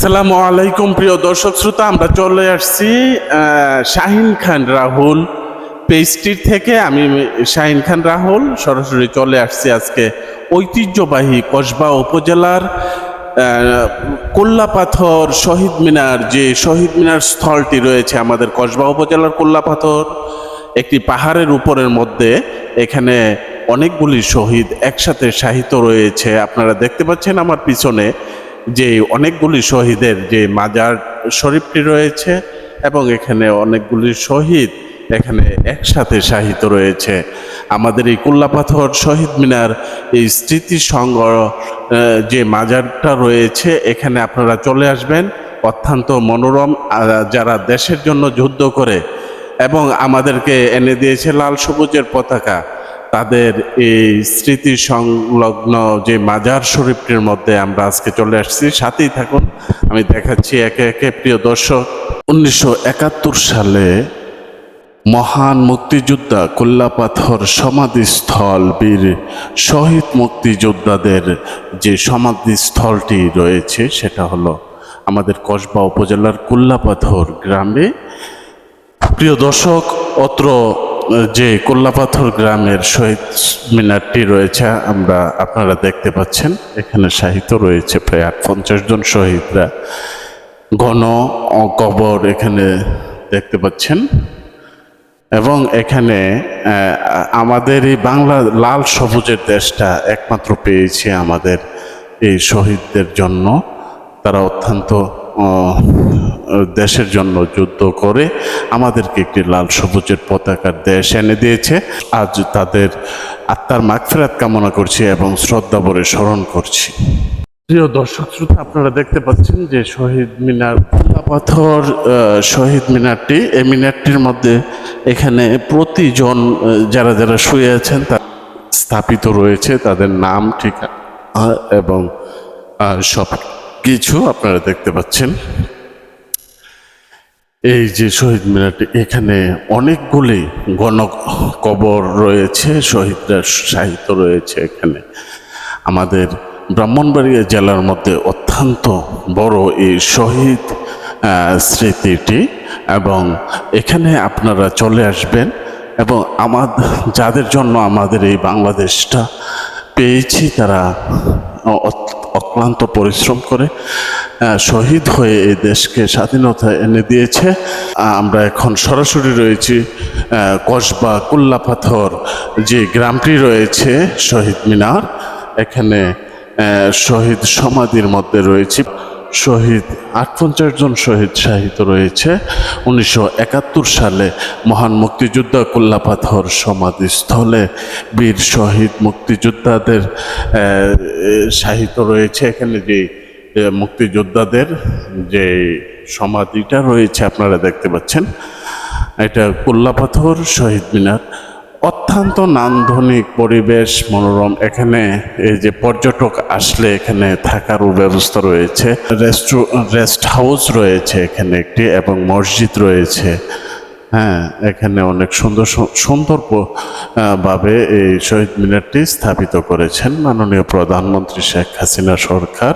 আসসালামু আলাইকুম, প্রিয় দর্শক শ্রোতা, আমরা চলে আসছি শাহিন খান রাহুল পেস্ট্রির থেকে। আমি শাহিন খান রাহুল, সরাসরি চলে আসছি আজকে ঐতিহ্যবাহী কসবা উপজেলার কোল্লাপাথর শহীদ মিনার, যে শহীদ মিনার স্থলটি রয়েছে আমাদের কসবা উপজেলার কোল্লাপাথর, একটি পাহাড়ের উপরের মধ্যে। এখানে অনেকগুলি শহীদ একসাথে সাহিত্য রয়েছে, আপনারা দেখতে পাচ্ছেন আমার পিছনে। যে অনেকগুলি শহীদের যে মাজার শরীফটি রয়েছে এবং এখানে অনেকগুলি শহীদ এখানে একসাথে সাহিত্য রয়েছে। আমাদের এই কুল্লাপাথর শহীদ মিনার এই স্মৃতি সংগ্রহ যে মাজারটা রয়েছে, এখানে আপনারা চলে আসবেন। অত্যন্ত মনোরম যারা দেশের জন্য যুদ্ধ করে এবং আমাদেরকে এনে দিয়েছে লাল সবুজের পতাকা। তাদের এই স্মৃতি সংলগ্ন যে মাজার শরীফটির মধ্যে আমরা আজকে চলে আসছি, সাথেই থাকুন। আমি দেখাচ্ছি একে একে। প্রিয় দর্শক, উনিশশো একাত্তর সালে মহান মুক্তিযোদ্ধা কোল্লাপাথর সমাধিস্থল বীর শহীদ মুক্তিযোদ্ধাদের যে সমাধিস্থলটি রয়েছে, সেটা হলো আমাদের কসবা উপজেলার কোল্লাপাথর গ্রামে। প্রিয় দর্শক, অত্র যে কোল্লাপাথর গ্রামের শহীদ মিনারটি রয়েছে, আমরা আপনারা দেখতে পাচ্ছেন, এখানে সাহিত্য রয়েছে প্রায় আট পঞ্চাশ জন শহীদরা। ঘন কবর এখানে দেখতে পাচ্ছেন। এবং এখানে আমাদের এই বাংলা লাল সবুজের দেশটা একমাত্র পেয়েছে আমাদের এই শহীদদের জন্য। তারা অত্যন্ত দেশের জন্য যুদ্ধ করে আমাদেরকে একটি লাল সবুজের পতাকার দেশ এনে দিয়েছে। আজ তাদের আত্মার মাগফেরাত কামনা করছি এবং শ্রদ্ধা ভরে স্মরণ করছি। প্রিয় দর্শক শ্রোতা, আপনারা দেখতে পাচ্ছেন যে শহীদ মিনার পাথর শহীদ মিনারটি, এই মিনারটির মধ্যে এখানে প্রতিজন যারা যারা শুয়ে আছেন তা স্থাপিত রয়েছে, তাদের নাম, ঠিকানা এবং সব কিছু আপনারা দেখতে পাচ্ছেন। এই যে শহীদ মিনারটি, এখানে অনেকগুলি গণ কবর রয়েছে শহীদরা সাহিত্য রয়েছে এখানে। আমাদের ব্রাহ্মণবাড়িয়া জেলার মধ্যে অত্যন্ত বড় এই শহীদ স্মৃতিটি এবং এখানে আপনারা চলে আসবেন এবং আমার, যাদের জন্য আমাদের এই বাংলাদেশটা পেয়েছি, তারা অক্লান্ত পরিশ্রম করে শহীদ হয়ে এই দেশকে স্বাধীনতা এনে দিয়েছে। আমরা এখন সরাসরি রয়েছি কসবা কুল্লাপাথর যে গ্রামটি রয়েছে, শহীদ মিনার। এখানে শহীদ সমাধির মধ্যে রয়েছে। শহীদ আট পঞ্চাশ জন শহীদ সাহিত্য রয়েছে। উনিশশো একাত্তর সালে মহান মুক্তিযোদ্ধা কোল্লাপাথর সমাধিস্থলে বীর শহীদ মুক্তিযোদ্ধাদের সাহিত্য রয়েছে। এখানে যে মুক্তিযোদ্ধাদের যে সমাধিটা রয়েছে, আপনারা দেখতে পাচ্ছেন। এটা কোল্লাপাথর শহীদ মিনার। অত্যন্ত নান্দনিক পরিবেশ মনোরম এখানে। এই যে পর্যটক আসলে এখানে থাকারও ব্যবস্থা রয়েছে। রেস্ট রেস্ট হাউস রয়েছে এখানে একটি এবং মসজিদ রয়েছে। হ্যাঁ এখানে অনেক সুন্দর সুন্দর ভাবে এই শহীদ মিনারটি স্থাপিত করেছেন মাননীয় প্রধানমন্ত্রী শেখ হাসিনা সরকার।